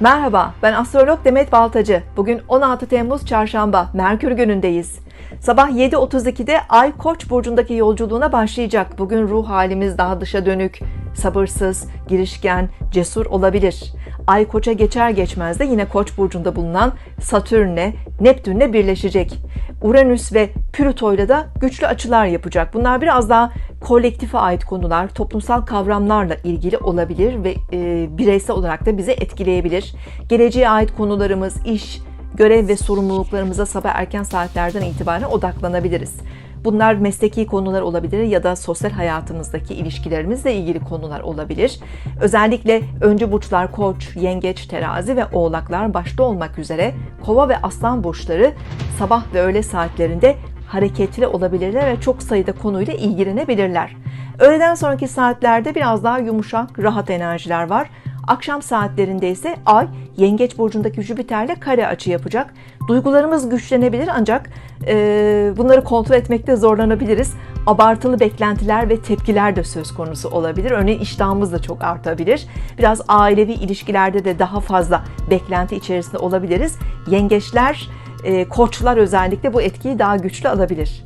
Merhaba, ben astrolog Demet Baltacı. Bugün 16 Temmuz Çarşamba, Merkür günündeyiz. Sabah 7.32'de Ay Koç burcundaki yolculuğuna başlayacak. Bugün ruh halimiz daha dışa dönük, sabırsız, girişken, cesur olabilir. Ay Koç'a geçer geçmez de yine Koç burcunda bulunan Satürn'le, Neptün'le birleşecek. Uranüs ve Plüto'yla da güçlü açılar yapacak. Bunlar biraz daha kolektife ait konular, toplumsal kavramlarla ilgili olabilir ve e, bireysel olarak da bizi etkileyebilir. Geleceğe ait konularımız, iş, görev ve sorumluluklarımıza sabah erken saatlerden itibaren odaklanabiliriz. Bunlar mesleki konular olabilir ya da sosyal hayatımızdaki ilişkilerimizle ilgili konular olabilir. Özellikle öncü burçlar Koç, Yengeç, Terazi ve Oğlaklar başta olmak üzere Kova ve Aslan burçları sabah ve öğle saatlerinde hareketli olabilirler ve çok sayıda konuyla ilgilenebilirler. Öğleden sonraki saatlerde biraz daha yumuşak, rahat enerjiler var. Akşam saatlerinde ise Ay Yengeç burcundaki Jüpiter'le kare açı yapacak. Duygularımız güçlenebilir ancak e, bunları kontrol etmekte zorlanabiliriz. Abartılı beklentiler ve tepkiler de söz konusu olabilir. Örneğin iştahımız da çok artabilir. Biraz ailevi ilişkilerde de daha fazla beklenti içerisinde olabiliriz. Yengeçler, koçlar özellikle bu etkiyi daha güçlü alabilir.